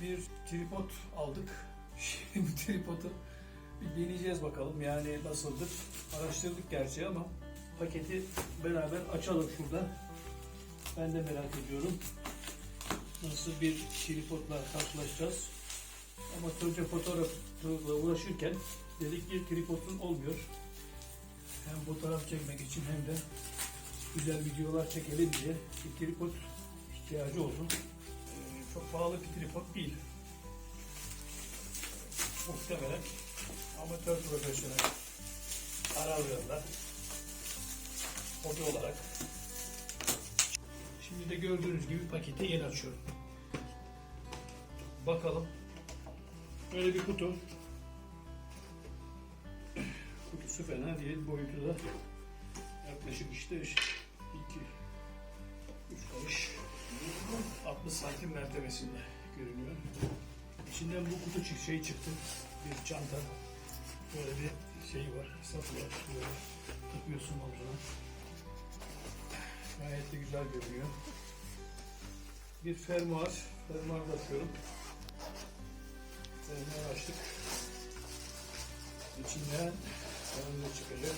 bir tripod aldık. Şimdi bu tripodu bir deneyeceğiz bakalım yani nasıldır. Araştırdık gerçi ama paketi beraber açalım şurada. Ben de merak ediyorum. Nasıl bir tripodla karşılaşacağız. Amatörce fotoğrafla uğraşırken dedik ki tripodun olmuyor. Hem fotoğraf çekmek için hem de güzel videolar çekelim diye bir tripod ihtiyacı oldu. Ee, çok pahalı bir tripod değil. Muhtemelen amatör profesyonel aralığında hobi olarak. Şimdi de gördüğünüz gibi paketi yeni açıyorum. Bakalım. Böyle bir kutu. Kutusu fena değil. Boyutu da yaklaşık işte 2 santim mertebesinde görünüyor. İçinden bu kutu şey çıktı. Bir çanta. Böyle bir şey var. Sapı var. Böyle takıyorsun omzuna. Gayet de güzel görünüyor. Bir fermuar. Fermuar bakıyorum. Fermuar açtık. İçinden ne çıkacak.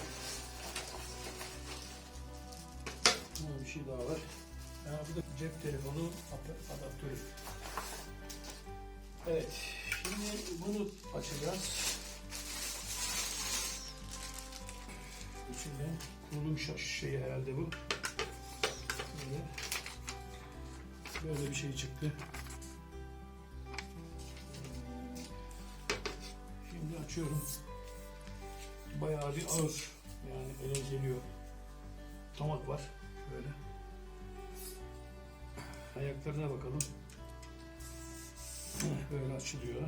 Bir şey daha var. Ha, bu da cep telefonu ap- adaptörü. Evet, şimdi bunu açacağız. İçinden kurulum şeyi herhalde bu. Böyle, böyle bir şey çıktı. Şimdi açıyorum. Bayağı bir ağır. Yani ele geliyor. Tomak var. Ayaklarına bakalım. Böyle açılıyor.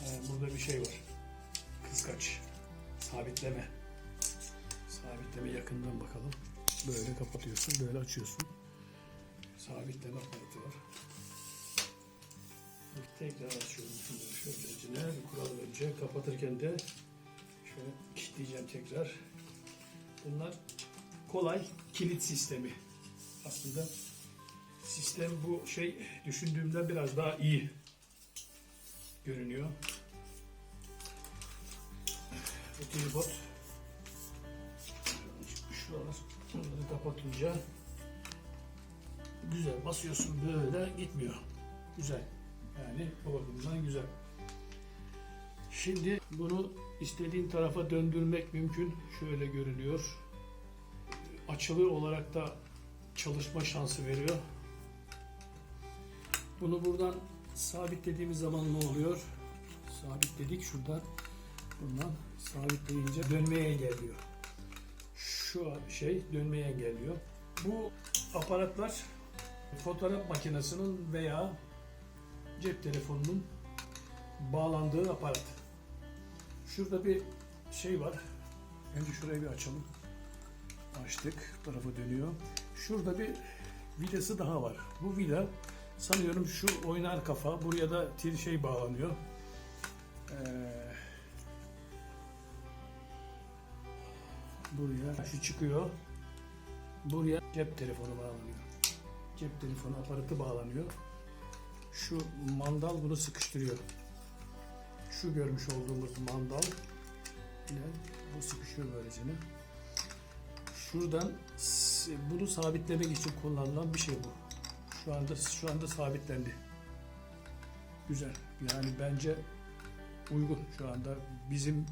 Ee, burada bir şey var. Kıskaç. Sabitleme. Sabitleme yakından bakalım. Böyle kapatıyorsun, böyle açıyorsun. Sabitleme aparatı var. Tekrar açıyorum şunları şöyle bir kuralım önce. Kapatırken de şöyle kilitleyeceğim tekrar. Bunlar kolay kilit sistemi. Aslında sistem bu şey düşündüğümden biraz daha iyi görünüyor. Bu tripod şuralar bunları kapatınca güzel basıyorsun böyle gitmiyor. Güzel. Yani o bakımdan güzel. Şimdi bunu istediğin tarafa döndürmek mümkün. Şöyle görünüyor. Açılı olarak da çalışma şansı veriyor. Bunu buradan sabitlediğimiz zaman ne oluyor? Sabitledik şuradan. Bundan sabitleyince dönmeye engelliyor. Şu şey dönmeyi engelliyor. Bu aparatlar fotoğraf makinesinin veya cep telefonunun bağlandığı aparat. Şurada bir şey var. Önce şurayı bir açalım. Açtık. Bu tarafa dönüyor. Şurada bir vidası daha var. Bu vida sanıyorum şu oynar kafa. Buraya da tir şey bağlanıyor. Ee, buraya şu çıkıyor. Buraya cep telefonu bağlanıyor. Cep telefonu aparatı bağlanıyor. Şu mandal bunu sıkıştırıyor. Şu görmüş olduğumuz mandal ile bu sıkışıyor böylece. Şuradan bunu sabitlemek için kullanılan bir şey bu. Şu anda şu anda sabitlendi. Güzel. Yani bence uygun şu anda bizim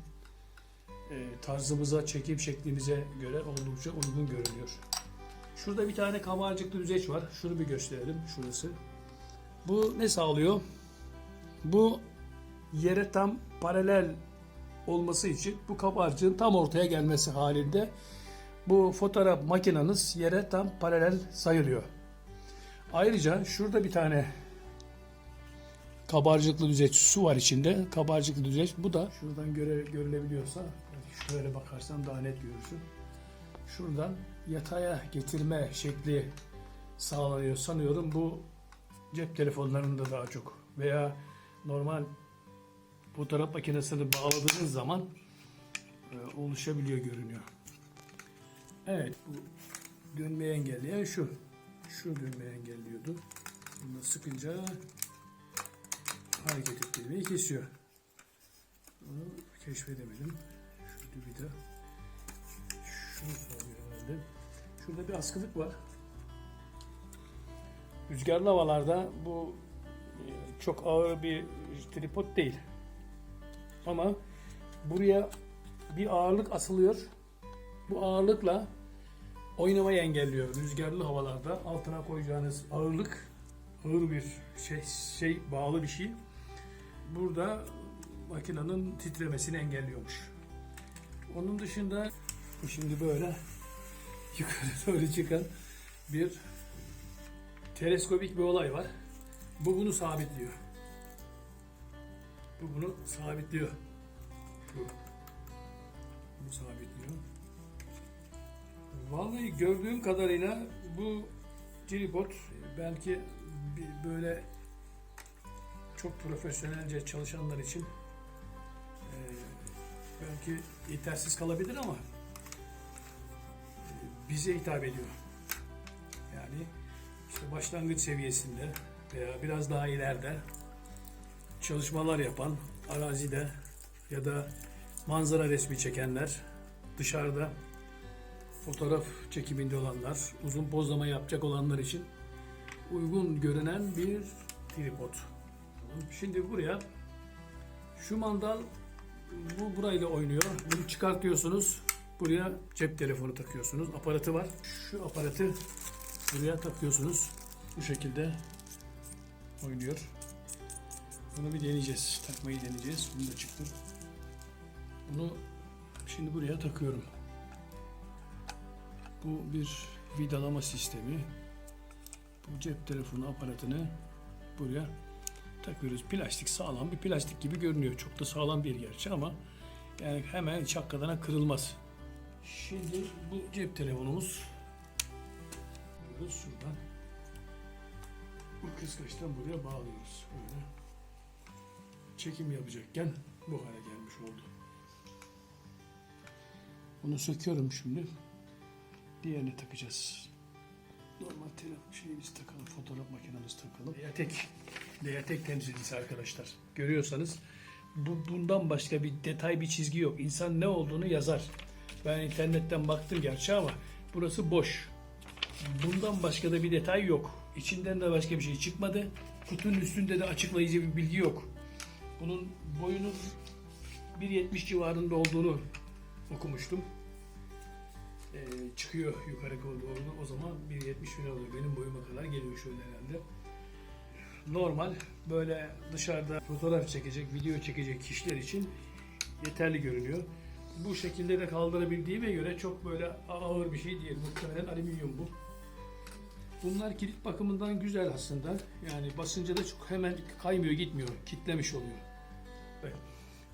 e, tarzımıza, çekim şeklimize göre oldukça uygun görünüyor. Şurada bir tane kabarcıklı düzeç var. Şunu bir gösterelim. Şurası. Bu ne sağlıyor? Bu yere tam paralel olması için bu kabarcığın tam ortaya gelmesi halinde bu fotoğraf makineniz yere tam paralel sayılıyor. Ayrıca şurada bir tane kabarcıklı düzeç su var içinde. Kabarcıklı düzeç. Bu da şuradan göre, görülebiliyorsa şöyle bakarsan daha net görürsün. Şuradan yataya getirme şekli sağlanıyor. Sanıyorum bu cep telefonlarında daha çok veya normal fotoğraf makinesini bağladığınız zaman e, oluşabiliyor görünüyor. Evet bu dönmeyi engelleyen şu. Şu dönmeyi engelliyordu. Bunu sıkınca hareket ettirmeyi kesiyor. Bunu keşfedemedim. Şurada bir de şunu sormuyor herhalde. Şurada bir askılık var. Rüzgarlı havalarda bu e, çok ağır bir tripod değil. Ama buraya bir ağırlık asılıyor. Bu ağırlıkla oynamayı engelliyor. Rüzgarlı havalarda altına koyacağınız ağırlık ağır bir şey, şey bağlı bir şey. Burada makinenin titremesini engelliyormuş. Onun dışında bu şimdi böyle yukarı doğru çıkan bir teleskopik bir olay var. Bu bunu sabitliyor. Bu bunu sabitliyor. Bu. Bunu sabitliyor. Vallahi gördüğüm kadarıyla bu tripod belki böyle çok profesyonelce çalışanlar için e, belki yetersiz kalabilir ama e, bize hitap ediyor. Yani işte başlangıç seviyesinde veya biraz daha ileride çalışmalar yapan arazide ya da manzara resmi çekenler, dışarıda fotoğraf çekiminde olanlar, uzun pozlama yapacak olanlar için uygun görünen bir tripod. Şimdi buraya şu mandal bu burayla oynuyor. Bunu çıkartıyorsunuz. Buraya cep telefonu takıyorsunuz. Aparatı var. Şu aparatı buraya takıyorsunuz. Bu şekilde oynuyor. Bunu bir deneyeceğiz. Takmayı deneyeceğiz. Bunu da çıktı. Bunu şimdi buraya takıyorum. Bu bir vidalama sistemi. Bu cep telefonu aparatını buraya takıyoruz. Plastik sağlam bir plastik gibi görünüyor. Çok da sağlam bir gerçi ama yani hemen çakkadana kırılmaz. Şimdi bu cep telefonumuz Alıyoruz şuradan. Bu kıskaçtan buraya bağlıyoruz. Böyle. Çekim yapacakken bu hale gelmiş oldu. Bunu söküyorum şimdi. Diğerini takacağız. Normal telefon şeyimizi takalım, fotoğraf makinemizi takalım. Deyatek, Deyatek temsilcisi arkadaşlar. Görüyorsanız bu bundan başka bir detay, bir çizgi yok. İnsan ne olduğunu yazar. Ben internetten baktım gerçi ama burası boş. Bundan başka da bir detay yok. İçinden de başka bir şey çıkmadı. Kutunun üstünde de açıklayıcı bir bilgi yok. Bunun boyunun 1.70 civarında olduğunu okumuştum. Ee, çıkıyor yukarı doğru o zaman 1.70 falan oluyor. Benim boyuma kadar geliyor şöyle herhalde. Normal böyle dışarıda fotoğraf çekecek, video çekecek kişiler için yeterli görünüyor. Bu şekilde de kaldırabildiğime göre çok böyle ağır bir şey değil. Muhtemelen alüminyum bu. Bunlar kilit bakımından güzel aslında. Yani basınca da çok hemen kaymıyor, gitmiyor. Kitlemiş oluyor. Evet.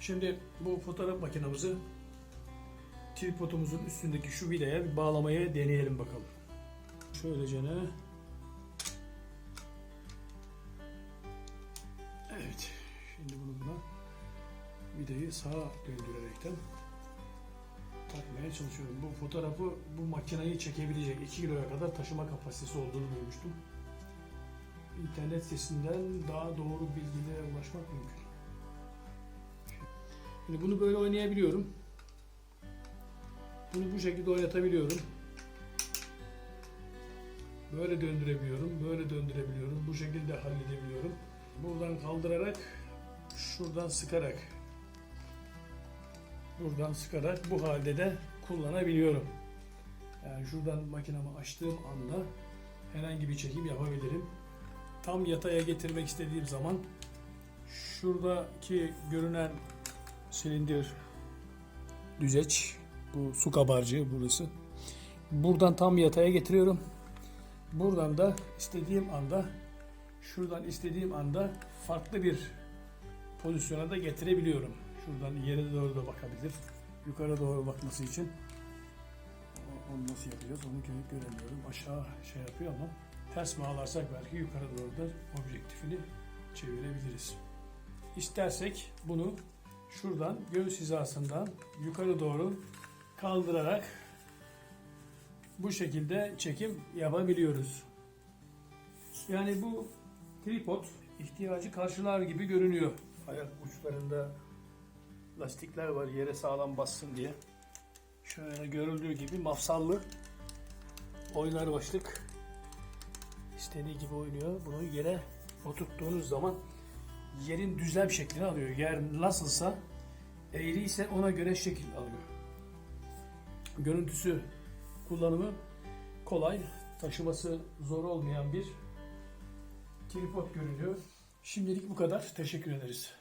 Şimdi bu fotoğraf makinamızı tripodumuzun üstündeki şu vidaya bir bağlamaya deneyelim bakalım. Şöylece ne? Evet. Şimdi bunu buna vidayı sağa döndürerekten takmaya çalışıyorum. Bu fotoğrafı bu makineyi çekebilecek 2 kiloya kadar taşıma kapasitesi olduğunu duymuştum. İnternet sitesinden daha doğru bilgilere ulaşmak mümkün. Şimdi bunu böyle oynayabiliyorum. Bunu bu şekilde oynatabiliyorum. Böyle döndürebiliyorum, böyle döndürebiliyorum. Bu şekilde halledebiliyorum. Buradan kaldırarak, şuradan sıkarak buradan sıkarak bu halde de kullanabiliyorum. Yani şuradan makinamı açtığım anda herhangi bir çekim yapabilirim. Tam yataya getirmek istediğim zaman şuradaki görünen silindir düzeç bu su kabarcığı burası. Buradan tam yataya getiriyorum. Buradan da istediğim anda şuradan istediğim anda farklı bir pozisyona da getirebiliyorum. Şuradan yere doğru da bakabilir. Yukarı doğru bakması için. Onu nasıl yapacağız onu gö- göremiyorum. Aşağı şey yapıyor ama ters bağlarsak belki yukarı doğru da objektifini çevirebiliriz. İstersek bunu şuradan göğüs hizasından yukarı doğru kaldırarak bu şekilde çekim yapabiliyoruz. Yani bu tripod ihtiyacı karşılar gibi görünüyor. Ayak uçlarında lastikler var yere sağlam bassın diye. Şöyle görüldüğü gibi mafsallı oynar başlık. İstediği gibi oynuyor. Bunu yere oturttuğunuz zaman yerin düzlem şeklini alıyor. Yer nasılsa eğri ise ona göre şekil alıyor. Görüntüsü kullanımı kolay, taşıması zor olmayan bir tripod görünüyor. Şimdilik bu kadar. Teşekkür ederiz.